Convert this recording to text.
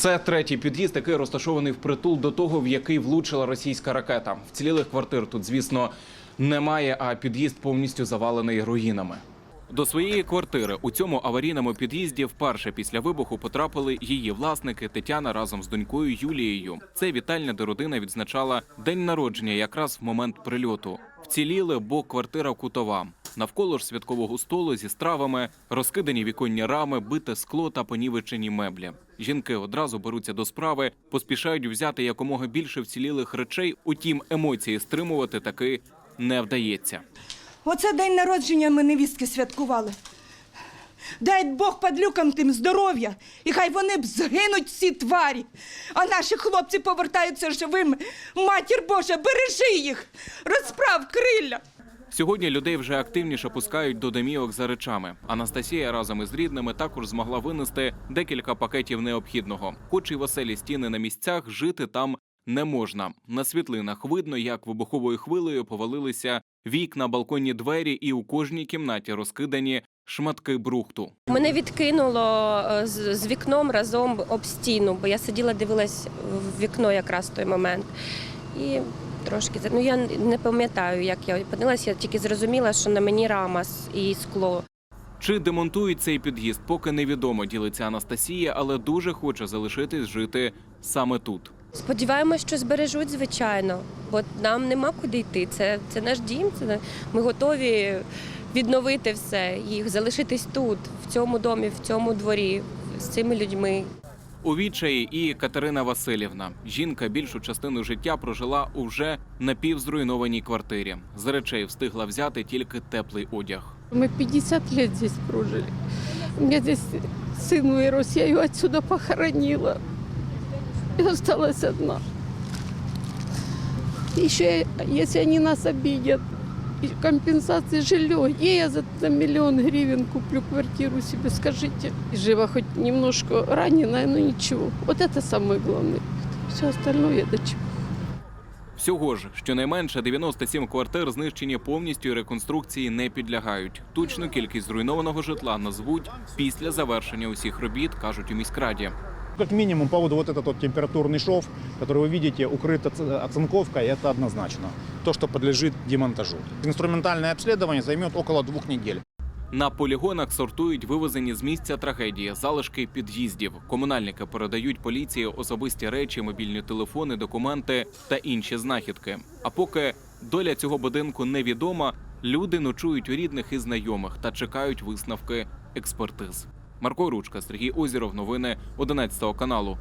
Це третій під'їзд, який розташований впритул до того, в який влучила російська ракета. Вцілілих квартир тут, звісно, немає, а під'їзд повністю завалений руїнами. До своєї квартири у цьому аварійному під'їзді вперше після вибуху потрапили її власники Тетяна разом з донькою Юлією. Це вітальня, де родина відзначала день народження якраз в момент прильоту. Вціліли, бо квартира кутова. Навколо ж святкового столу зі стравами, розкидані віконні рами, бите скло та понівечені меблі. Жінки одразу беруться до справи, поспішають взяти якомога більше вцілілих речей. Утім, емоції стримувати таки не вдається. Оце день народження ми невістки святкували. Дай Бог падлюкам тим здоров'я, і хай вони б згинуть всі тварі, а наші хлопці повертаються живими. Матір Божа, бережи їх, розправ крилля. Сьогодні людей вже активніше пускають до домівок за речами. Анастасія разом із рідними також змогла винести декілька пакетів необхідного. Хоч і в оселі стіни на місцях, жити там не можна. На світлинах видно, як вибуховою хвилею повалилися вікна, балконні двері, і у кожній кімнаті розкидані шматки брухту. Мене відкинуло е, з вікном разом об стіну, бо я сиділа, дивилась в вікно якраз в той момент. І трошки ну я не пам'ятаю, як я опинилася, я тільки зрозуміла, що на мені рама і скло. Чи демонтують цей під'їзд, поки невідомо, ділиться Анастасія, але дуже хоче залишитись жити саме тут. Сподіваємось, що збережуть, звичайно, бо нам нема куди йти. Це, це наш дім. Це ми готові відновити все і залишитись тут, в цьому домі, в цьому дворі, з цими людьми. У відчаї і Катерина Васильівна. Жінка більшу частину життя прожила у вже напівзруйнованій квартирі. З речей встигла взяти тільки теплий одяг. Мы 50 лет здесь прожили. У меня здесь сын вырос, я ее отсюда похоронила. И осталась одна. Еще, если они нас обидят, и компенсации жилье, где я за, за миллион гривен куплю квартиру себе, скажите. И жива хоть немножко раненая, но ничего. Вот это самое главное. Все остальное до чего. Всього ж щонайменше 97 квартир знищені повністю і реконструкції не підлягають. Точну кількість зруйнованого житла назвуть після завершення усіх робіт, кажуть у міськраді. Как минимум, по поводу вот этот вот температурный шов, который вы видите, укрыт оц- оцинковкой, это однозначно. То, что подлежит демонтажу. Инструментальное обследование займет около двух недель. На полігонах сортують вивезені з місця трагедії залишки під'їздів. Комунальники передають поліції особисті речі, мобільні телефони, документи та інші знахідки. А поки доля цього будинку невідома, люди ночують у рідних і знайомих та чекають висновки експертиз. Марко Ручка, Сергій Озіров. Новини 11 каналу.